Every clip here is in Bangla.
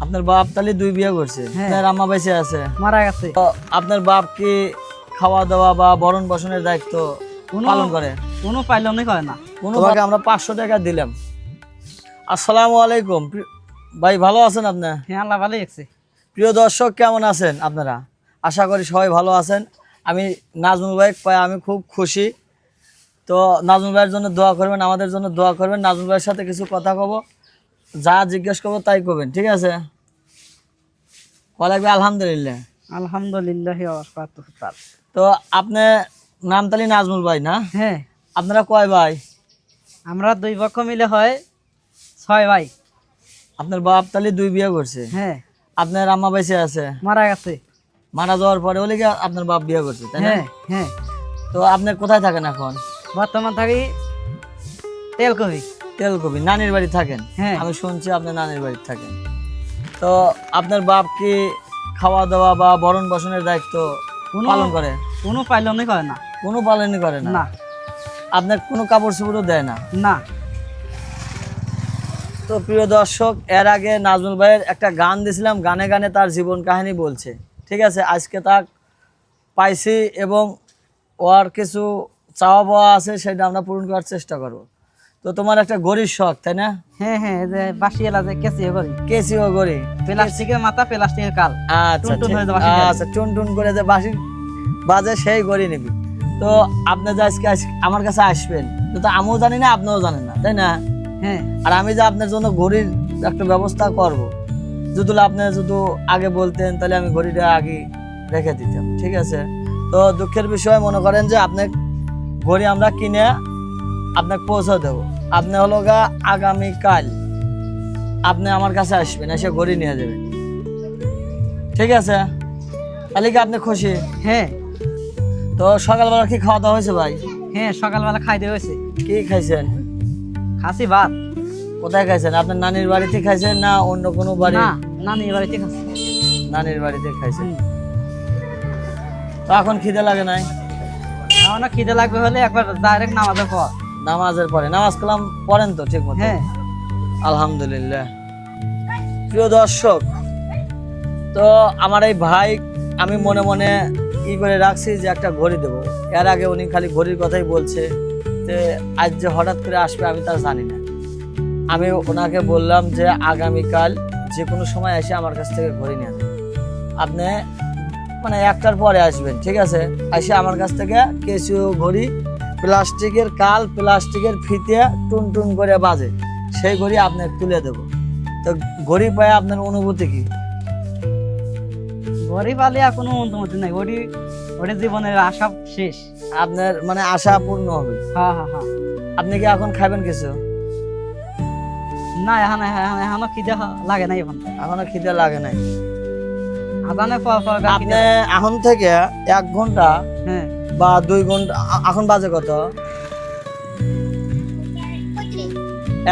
আপনার বাপ তাহলে দুই বিয়ে করছে। হ্যাঁ। আপনার আম্মা বেঁচে আছে। মারা গেছে। তো আপনার বাপ কি খাওয়া দাওয়া বা বরণ বসনের দায়িত্ব কোনো- পালন করে? কোনো পাইলনই করে না। তোমাকে আমরা পাঁচশো টাকা দিলাম। আসসালামু আলাইকুম। ভাই ভালো আছেন আপনি? হ্যাঁ আল্লাহ ভালোই গেছে প্রিয় দর্শক কেমন আছেন আপনারা? আশা করি সবাই ভালো আছেন। আমি নাজমুল ভাই পাই আমি খুব খুশি। তো নাজমুল ভাইয়ের জন্য দোয়া করবেন আমাদের জন্য দোয়া করবেন। নাজমুল ভাইয়ের সাথে কিছু কথা কব। যা জিজ্ঞেস করব তাই করবেন ঠিক আছে? লাগবে আলহামদুলিল্লাহ। আলহামদুলিল্লাহ তো আপনি নামতালি নাজমুল ভাই না? হ্যাঁ। আপনারা কয় ভাই? আমরা দুই পক্ষ মিলে হয় ছয় ভাই। আপনার বাপ তালি দুই বিয়ে করছে। হ্যাঁ। আপনার আম্মা বেঁচে আছে। মারা গেছে। মারা যাওয়ার পরে ওলে আপনার বাপ বিয়ে করছে তাই না? হ্যাঁ হ্যাঁ। তো আপনি কোথায় থাকেন এখন? বর্তমান থাকি তেলকবি। তেলকবি নানির বাড়ি থাকেন। হ্যাঁ। আমি শুনছি আপনার নানির বাড়ি থাকেন। তো আপনার বাপ কি খাওয়া দাওয়া বা বরণ বসনের দায়িত্ব কোনো- পালন করে? কোনো পালনই করে না। কোনো পালনই করে না? না। আপনার কোনো কাপড় চোপড়ও দেয় না? না। তো প্রিয় দর্শক এর আগে নাজমুল ভাইয়ের একটা গান দিয়েছিলাম গানে গানে তার জীবন কাহিনী বলছে। ঠিক আছে আজকে তা পাইছি এবং ওর কিছু চাওয়া পাওয়া আছে সেটা আমরা পূরণ করার চেষ্টা করব। তো তোমার একটা গরির শখ তাই না? হ্যাঁ হ্যাঁ যে বাসি এলা যে কেসি করি কেসিও গড়ি প্লাস্টিকের মাথা প্লাস্টিকের কাল। আচ্ছা যে আচ্ছা টুন টুন করে যে বাসি বাজে সেই গড়ি নিবি। তো আপনি যে আজকে আমার কাছে আসবেন তো তো আমিও জানি না আপনিও জানেন না তাই না? হ্যাঁ। আর আমি যে আপনার জন্য ঘড়ির একটা ব্যবস্থা করব যদি আপনি যদি আগে বলতেন তাহলে আমি ঘড়িটা আগে রেখে দিতাম ঠিক আছে? তো দুঃখের বিষয় মনে করেন যে আপনি ঘড়ি আমরা কিনে আপনাকে পৌঁছে দেবো। আপনি হলো গা আগামীকাল। আপনি আমার কাছে আসবেন এসে ঘড়ি নিয়ে যাবেন। ঠিক আছে? তাহলে কি আপনি খুশি? হ্যাঁ। তো সকালবেলা কি খাওয়া দাওয়া হয়েছে ভাই? হ্যাঁ সকালবেলা খাইতে হয়েছে। কি খাইছেন? খাসি ভাত। কোথায় খাইছেন? আপনার নানির বাড়িতে খাইছেন না অন্য কোনো বাড়ি? না নানি বাড়িতে খাচ্ছি নানির বাড়িতে খাইছেন। তো এখন খিদে লাগে নাই? আমার খিদে লাগবে হলে একবার ডাইরেক্ট নামাজের পর। নামাজের পরে। নামাজ কালাম পড়েন তো ঠিক মতো হ্যাঁ। আলহামদুলিল্লাহ। প্রিয় দর্শক তো আমার এই ভাই আমি মনে মনে ই করে রাখছি যে একটা ঘড়ি দেবো। এর আগে উনি খালি ঘড়ির কথাই বলছে যে আজ যে হঠাৎ করে আসবে আমি তা জানি না। আমি ওনাকে বললাম যে আগামীকাল যে কোনো সময় এসে আমার কাছ থেকে ঘড়ি নিয়ে যাবেন আপনি মানে একটার পরে আসবেন ঠিক আছে? এসে আমার কাছ থেকে কেসিও ঘড়ি প্লাস্টিকের কাল প্লাস্টিকের ফিতে টুন টুন করে বাজে। সেই ঘড়ি আপনাকে তুলে দেবো। তো ঘড়ি পায়ে আপনার অনুভূতি কি? গরিব আলে আর কোনো অনুমতি নাই। ঘড়ি ওটি জীবনের আশা শেষ। আপনার মানে আশা পূর্ণ হবে। হ্যাঁ হ্যাঁ হ্যাঁ। আপনি কি এখন খাবেন কিছু? না এখন এখন খিদে লাগে নাই এখন। এখনও খিদে লাগে নাই। আদানের পর পর আপনি এখন থেকে এক ঘণ্টা হ্যাঁ। বা দুই ঘণ্টা এখন বাজে কত?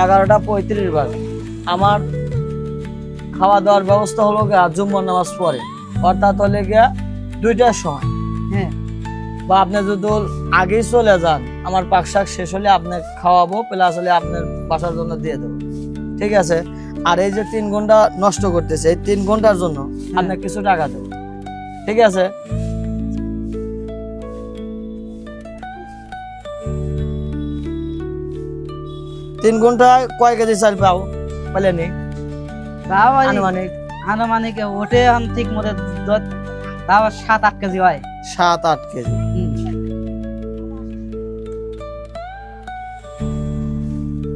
এগারোটা পঁয়ত্রিশ বাজে। আমার খাওয়া দাওয়ার ব্যবস্থা হলো গিয়া জুম্মর নামাজ পরে অর্থাৎ হলে গিয়া দুইটার সময়। হ্যাঁ। বা আপনি যদি আগেই চলে যান আমার পাক শাক শেষ হলে আপনাকে খাওয়াবো প্লাস হলে আপনার বাসার জন্য দিয়ে দেবো। ঠিক আছে? আর এই যে তিন ঘণ্টা নষ্ট করতেছে এই তিন ঘণ্টার জন্য আপনাকে কিছু টাকা দেবো। ঠিক আছে? তিন ঘন্টায় কয় কেজি চাল পাও? পেলেনি তাও ওই আনুমানিক। আনুমানিক ওঠে এখন ঠিক মতো তাও সাত আট কেজি হয়। সাত আট কেজি। হুম।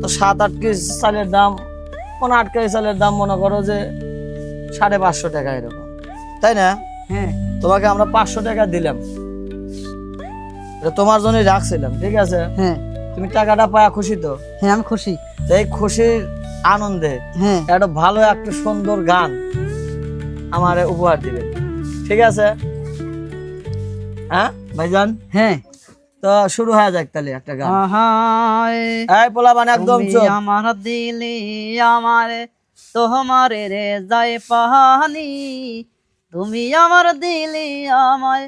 তো সাত আট কেজি চালের দাম কোনো আট কেজি চালের দাম মনে করো যে সাড়ে পাঁচশো টাকা এরকম। তাই না? হ্যাঁ। তোমাকে আমরা পাঁচশো টাকা দিলাম। এটা তোমার জন্যই রাখছিলাম ঠিক আছে? হ্যাঁ। তুমি টাকাটা পাওয়া খুশি তো? হ্যাঁ আমি খুশি। এই খুশির আনন্দে হ্যাঁ। একটা ভালো একটা সুন্দর গান আমার উপহার দিবে। ঠিক আছে? হ্যাঁ ভাইজান? হ্যাঁ। তো শুরু হয়ে যাক তাহলে একটা গান। এই পোলা মানে একদম আমার দিলি আমার তোমার রে যায় পাহানি। তুমি আমার দিলি আমায়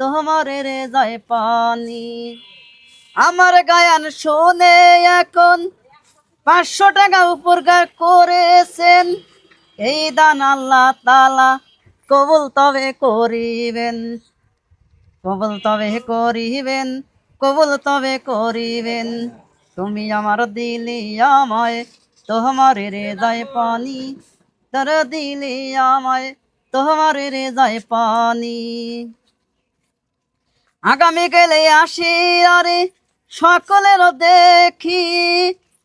তোমার রে যায় পানি আমার গায়ান শোনে এখন। পাঁচশো টাকা উপর করেছেন। এই দান আল্লাহ তালা কবুল তবে করিবেন। কবুল তবে করিবেন, কবুল তবে করিবেন। তুমি আমার দিলি আমায়, তোমার যায় পানি। তোর দিলি আমায়, তোমার যায় পানি। আগামী গেলে আসি আরে সকলের দেখি,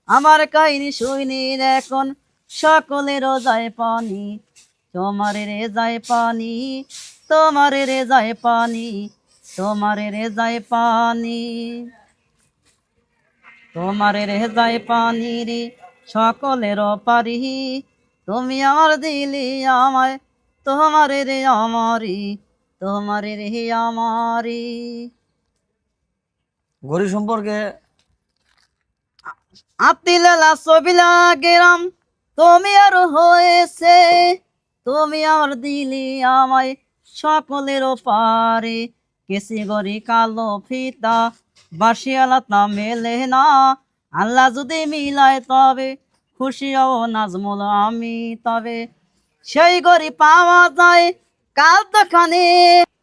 আমার কাহিনী শুনির এখন সকলের যায় পানি, তোমার রে যায় পানি, তোমার রে যায় পানি, তোমার রে যায় পানি। তোমার রে যায় পানি রে সকলের পারি, তুমি আমার দিলি আমায়, তোমার রে আমারি তোমার রে আমারি ঘড়ি সম্পর্কে আতিলালা গেরাম, তুমি আর হয়েছে, তুমি আমার দিলি আমায় সকলের পারে কেসি গরি কালো ফিতা বাসিয়ালা তা মেলে না। আল্লাহ যদি মিলায় তবে, খুশি হও নাজমুল আমি তবে। সেই গরি পাওয়া যায় কাল দোকানে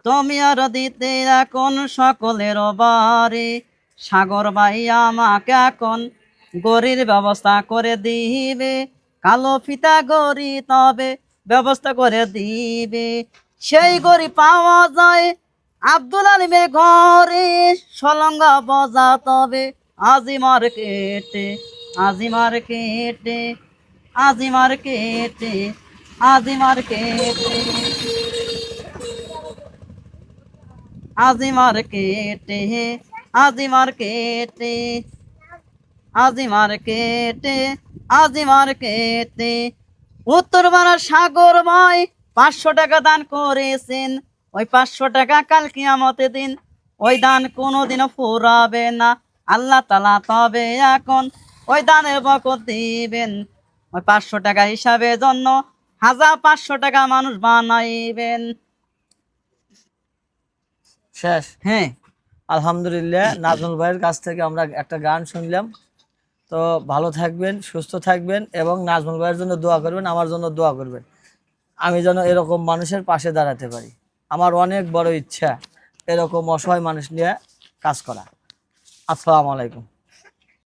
তুমি আর দিতে এখন সকলের বারে সাগর ভাই আমাকে এখন গরির ব্যবস্থা করে দিবে। কালো ফিতা গরি তবে ব্যবস্থা করে দিবে। সেই গরি পাওয়া যায় আব্দুল আলিমের ঘরে, সলঙ্গা বজা তবে। আজি মার্কেটে আজি মার্কেটে আজি মার্কেটে আজি মার্কেটে। আজি মার্কেটে আজি মার্কেটে আজি মার্কেটে আজি মার্কেটে উত্তর বাংলার সাগর ভাই পাঁচশো টাকা দান করেছেন। ওই পাঁচশো টাকা কাল কিয়ামতে দিন ওই দান কোনোদিনও ফুরাবে না। আল্লাহ তালা তবে এখন ওই দানের বকত দিবেন। ওই পাঁচশো টাকা হিসাবে জন্য হাজার পাঁচশো টাকা মানুষ বানাইবেন। শেষ। হ্যাঁ। আলহামদুলিল্লাহ, নাজমুল ভাইয়ের কাছ থেকে আমরা একটা গান শুনলাম। তো ভালো থাকবেন, সুস্থ থাকবেন এবং নাজমুল ভাইয়ের জন্য দোয়া করবেন, আমার জন্য দোয়া করবেন। আমি যেন এরকম মানুষের পাশে দাঁড়াতে পারি। আমার অনেক বড় ইচ্ছা এরকম অসহায় মানুষ নিয়ে কাজ করা। আসসালামু আলাইকুম।